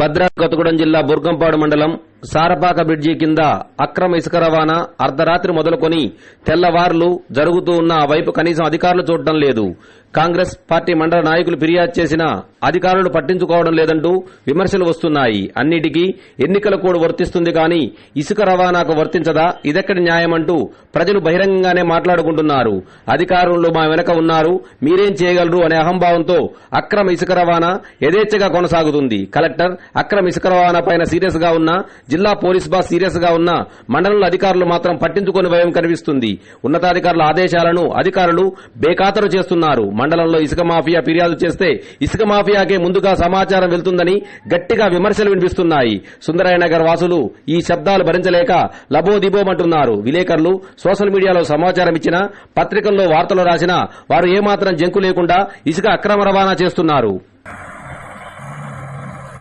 భద్రాద్రి కొత్తగూడెం జిల్లా బుర్గంపాడు మండలం సారపాక బ్రిడ్జి కింద అక్రమ ఇసుక రవాణా అర్ధరాత్రి మొదలుకొని తెల్లవార్లు జరుగుతూ ఉన్న ఆ వైపు కనీసం అధికారులు చూడటం లేదు. కాంగ్రెస్ పార్టీ మండల నాయకులు ఫిర్యాదు చేసినా అధికారులు పట్టించుకోవడం లేదంటూ విమర్శలు వస్తున్నాయి. అన్నిటికీ ఎన్నికల కోడ్ వర్తిస్తుంది కానీ ఇసుక రవాణాకు వర్తించదా? ఇదెక్కడి న్యాయమంటూ ప్రజలు బహిరంగంగానే మాట్లాడుకుంటున్నారు. అధికారులు మా వెనక ఉన్నారు. మీరేం చేయగలరు అనే అహంభావంతో అక్రమ ఇసుక రవాణా యథేచ్ఛగా కొనసాగుతుంది. కలెక్టర్ అక్రమ ఇసుక రవాణా పైన సీరియస్గా ఉన్నా జిల్లా పోలీస్ బాస్ సీరియస్గా ఉన్నా మండలంలో అధికారులు మాత్రం పట్టించుకొని భయం కనిపిస్తుంది. ఉన్నతాధికారుల ఆదేశాలను అధికారులు బేఖాతరు చేస్తున్నారు. మండలంలో ఇసుక మాఫియా ఫిర్యాదు చేస్తే ఇసుక మాఫియాకే ముందుగా సమాచారం వెళ్తుందని గట్టిగా విమర్శలు వినిపిస్తున్నాయి. సుందరయ్య నగర్ వాసులు ఈ శబ్దాలు భరించలేక లబోదిబోమంటున్నారు విలేకరులు సోషల్ మీడియాలో సమాచారం ఇచ్చినా పత్రికల్లో వార్తలు రాసినా వారు ఏమాత్రం జంకు లేకుండా ఇసుక అక్రమ రవాణా చేస్తున్నారు.